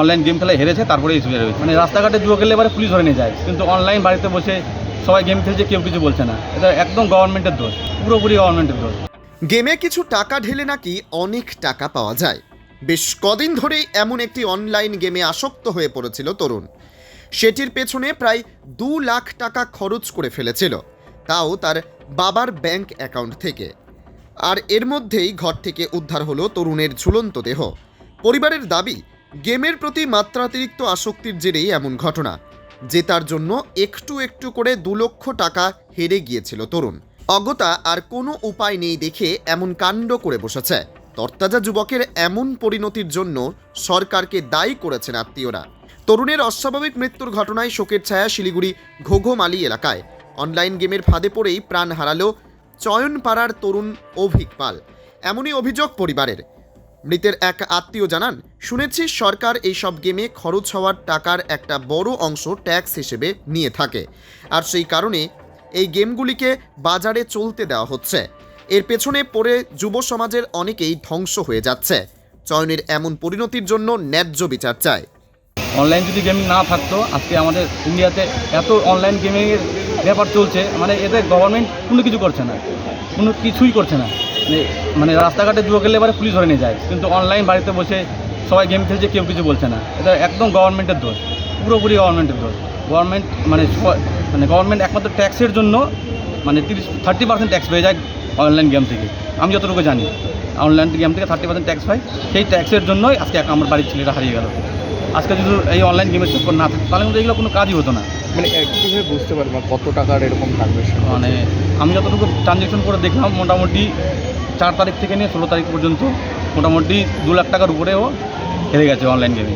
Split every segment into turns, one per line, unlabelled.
Online game খেলায় হেরেছে, তারপরে এই সুবিধা হয়েছে মানে রাস্তাঘাটে জুয়ো খেললে এবারে পুলিশ ধরে নিয়ে যায়, কিন্তু অনলাইন বাড়িতে বসে সবাই গেম খেলছে, কেউ কিছু বলছে না। এটা একদম গভর্নমেন্টের দোষ, পুরোপুরি গভর্নমেন্টের দোষ।
গেমে কিছু টাকা ঢেলে নাকি অনেক টাকা পাওয়া যায়। বেশ কদিন ধরেই এমন একটি অনলাইন গেমে আসক্ত হয়ে পড়েছিল তরুণ। সেটির পেছনে প্রায় দু লাখ টাকা খরচ করে ফেলেছিল। তাও তার বাবার ব্যাংক অ্যাকাউন্ট থেকে। আর এর মধ্যেই ঘর থেকে উদ্ধার হলো তরুণের ঝুলন্ত দেহ। পরিবারের দাবি গেমের প্রতি মাত্রাতিরিক্ত আসক্তির জেরেই এমন ঘটনা যে তার জন্য একটু একটু করে দু লক্ষ টাকা হেরে গিয়েছিল তরুণ। অগতা আর কোনো উপায় নেই দেখে এমন কাণ্ড করে বসেছে। তরতাজা যুবকের এমন পরিণতির জন্য সরকারকে দায়ী করেছেন আত্মীয়রা। তরুণের অস্বাভাবিক মৃত্যুর ঘটনায় শোকের ছায়া শিলিগুড়ি ঘোঘোমালি এলাকায়। অনলাইন গেমের ফাঁদে পড়েই প্রাণ হারালো চয়নপাড়ার তরুণ অভিক পাল। এমনই অভিযোগ পরিবারের। মৃতের এক আত্মীয় জানান, শুনেছি সরকার এইসব গেমে খরচ হওয়ার টাকার একটা বড় অংশ ট্যাক্স হিসেবে নিয়ে থাকে। আর সেই কারণে এই গেমগুলিকে বাজারে চলতে দেওয়া হচ্ছে। এর পেছনে পড়ে যুব সমাজের অনেকেই ধ্বংস হয়ে যাচ্ছে। চয়নের এমন পরিণতির জন্য ন্যায্য বিচার চায়।
অনলাইন যদি গেম না থাকতো, আজকে আমাদের ইন্ডিয়াতে এত অনলাইন গেমিংয়ের ব্যাপার চলছে মানে এতে গভর্নমেন্ট কোনো কিছু করছে না, কোনো কিছুই করছে না। মানে মানে রাস্তাঘাটে জুয়ো খেললে এবারে পুলিশ ধরে নিয়ে যায়, কিন্তু অনলাইন বাড়িতে বসে সবাই গেম খেলছে, কেউ কিছু বলছে না। এটা একদম গভর্নমেন্টের দোষ, পুরোপুরি গভর্নমেন্টের দোষ। গভর্নমেন্ট মানে মানে গভর্নমেন্ট একমাত্র ট্যাক্সের জন্য মানে তিরিশ থার্টি পার্সেন্ট ট্যাক্স পেয়ে যায় অনলাইন গেম থেকে। আমি যতটুকু জানি অনলাইন গেম থেকে থার্টি পার্সেন্ট ট্যাক্স পাই সেই ট্যাক্সের জন্যই আজকে আমার বাড়ির ছেলেটা হারিয়ে গেল। আজকে যদি এই অনলাইন গেমের চক্কর না থাকতো তাহলে কিন্তু এগুলো কোনো কাজই হতো না।
মানে বুঝতে পারব মানে কত টাকার এরকম ট্রানজাকশন
মানে আমি যতটুকু ট্রানজেকশন করে দেখলাম মোটামুটি চার তারিখ থেকে নিয়ে ষোলো তারিখ পর্যন্ত মোটামুটি দু লাখ টাকার উপরেও হেরে গেছে অনলাইন গেমে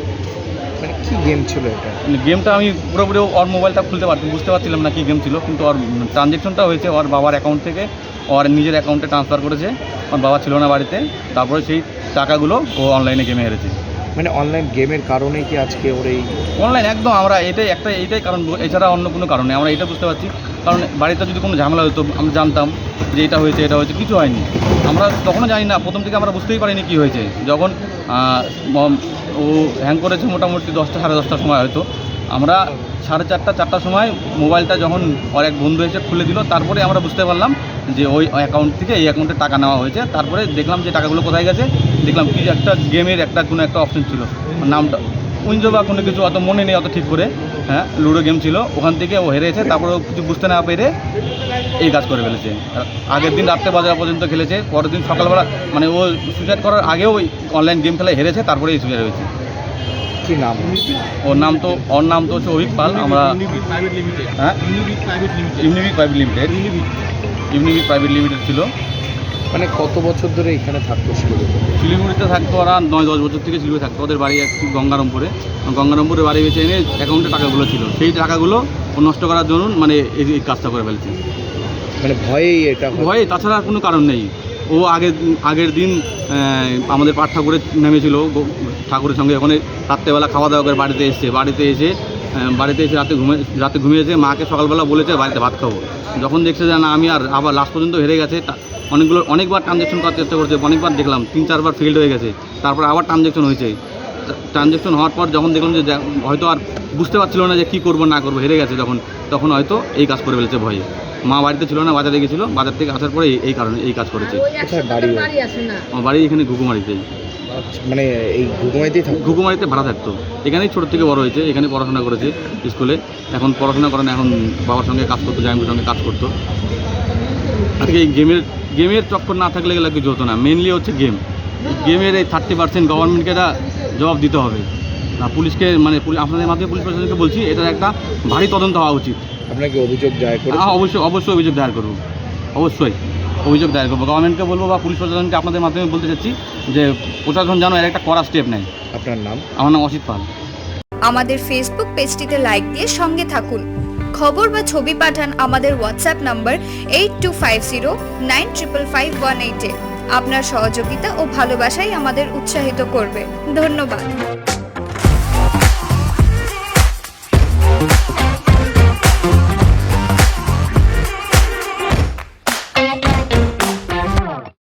মানে কি গেম ছিল এটা?
মানে গেমটা আমি পুরোপুরি ওর মোবাইলটা খুলতে পারতাম বুঝতে পারছিলাম না কি গেম ছিল কিন্তু ওর ট্রানজেকশনটা হয়েছে ওর বাবার অ্যাকাউন্ট থেকে ওর নিজের অ্যাকাউন্টে ট্রান্সফার করেছে ওর বাবা ছিল না বাড়িতে তারপরে সেই টাকাগুলো ও অনলাইনে গেমে হেরেছে।
মানে অনলাইন গেমের কারণে কি আজকে ওর এই
অনলাইন একদম, আমরা এটাই একটা এটাই কারণ, এছাড়া অন্য কোনো কারণে, আমরা এটা বুঝতে পারছি। কারণ বাড়িতে যদি কোনো ঝামেলা হতো আমরা জানতাম যে এটা হয়েছে এটা হয়েছে, কিছু হয়নি। আমরা তখনও জানি না, প্রথম থেকে আমরা বুঝতেই পারিনি কি হয়েছে। যখন ও হ্যাং করেছে মোটামুটি দশটা, সাড়ে দশটার সময় হয়তো আমরা সাড়ে চারটা, চারটার সময় মোবাইলটা যখন ওর এক বন্ধু এসে খুলে দিল, তারপরে আমরা বুঝতে পারলাম যে ওই অ্যাকাউন্ট থেকে এই অ্যাকাউন্টে টাকা নেওয়া হয়েছে। তারপরে দেখলাম যে টাকাগুলো কোথায় গেছে, দেখলাম কি একটা গেমের একটা কোনো একটা অপশন ছিল। নামটা উইঞ্জো বা কোনো কিছু অত মনে নেই অত ঠিক করে হ্যাঁ লুডো গেম ছিল। ওখান থেকে ও হেরেছে, তারপরে কিছু বুঝতে না পেরে এই কাজ করে ফেলেছে। আগের দিন রাত্রে বাজার পর্যন্ত খেলেছে, পরের দিন সকালবেলা মানে ও সুইসাইড করার আগেও ওই অনলাইন গেম খেলায় হেরেছে তারপরে এই সুইসাইড হয়েছে।
কি নাম?
ওর নাম তো ওর নাম তো হচ্ছে অভিক পাল আমরা হ্যাঁ? Unibic private limited Unibic private limited ছিল।
মানে কত বছর ধরে এখানে থাকতো শিলিগুড়িতে?
শিলিগুড়িতে থাকতো ওরা নয় দশ বছর থেকে শিলিগুড়ি থাকতো। ওদের বাড়ি একটু গঙ্গারামপুরে। গঙ্গারামপুরে বাড়ি বেঁচে এনে অ্যাকাউন্টে টাকাগুলো ছিল। সেই টাকাগুলো নষ্ট করার জন্য মানে এই এই কাজটা করে ফেলছে।
মানে ভয়েই এটা
ভয়ে তাছাড়া আর কোনো কারণ নেই। ও আগের আগের দিন আমাদের পাঠ ঠাকুরে নেমেছিল ঠাকুরের সঙ্গে। ওখানে রাত্রেবেলা খাওয়া দাওয়া করে বাড়িতে এসছে। বাড়িতে এসে বাড়িতে এসে রাতে ঘুমে, রাতে ঘুমিয়েছে। মাকে সকালবেলা বলেছে, বাড়িতে ভাত খাব। যখন দেখছে যে না, আমি আর, আবার লাস্ট পর্যন্ত হেরে গেছে অনেকগুলো, অনেকবার ট্রানজেকশন করার চেষ্টা করছে, অনেকবার দেখলাম, তিন, চারবার ফেল্ড হয়ে গেছে। তারপর আবার ট্রানজেকশন হয়েছে। ট্রানজ্যাকশন হওয়ার পর যখন দেখলাম যে হয়তো আর বুঝতে পারছিল না যে কী করব না করব হেরে গেছে যখন তখন হয়তো এই কাজ করে ফেলেছে ভয়ে। মা বাড়িতে ছিল না বাজারে গেছিল বাজার থেকে আসার পরে এই- কারণে এই কাজ করেছে? আমার বাড়ি এখানে ঘুঘুমারিতেই।
আচ্ছা, মানে এই ঘুঘুমাইতেই থাকতো
ঘুঘুমারিতে ভাড়া থাকতো। এখানেই ছোট থেকে বড় হয়েছে এখানে পড়াশোনা করেছে স্কুলে। এখন পড়াশোনা করে না এখন বাবার সঙ্গে কাজ করতো জামিনের সঙ্গে কাজ করতো। আজকে এই গেমের গেমের চক্কর না থাকলে গেলে কিছু হতো না। মেনলি হচ্ছে গেম। গেমের এই থার্টি পার্সেন্ট গভর্নমেন্টকে এটা জবাব দিতে হবে। না পুলিশকে মানে আপনাদের মাধ্যমে পুলিশ প্রশাসনকে বলছি এটার একটা ভারী তদন্ত হওয়া উচিত।
আপনাকে অভিযোগ দায়ের করে
হ্যাঁ অবশ্যই অবশ্যই অভিযোগ দায়ের করব। অবশ্যই অভিযোগ দায়ের করব। গভর্নমেন্টকে বলব বা পুলিশ প্রশাসনকে আপনাদের মাধ্যমে বলতে চাচ্ছি যে প্রশাসন যেন এর একটা কড়া স্টেপ নেয়।
আপনার নাম?
আমার নাম অসিত পাল।
আমাদের ফেসবুক পেজটিতে লাইক দিয়ে সঙ্গে থাকুন। খবর বা ছবি পাঠান আমাদের WhatsApp number eight two five zero nine triple five one এইটে আপনার সহযোগিতা ও ভালোবাসাই আমাদের উৎসাহিত করবে। ধন্যবাদ।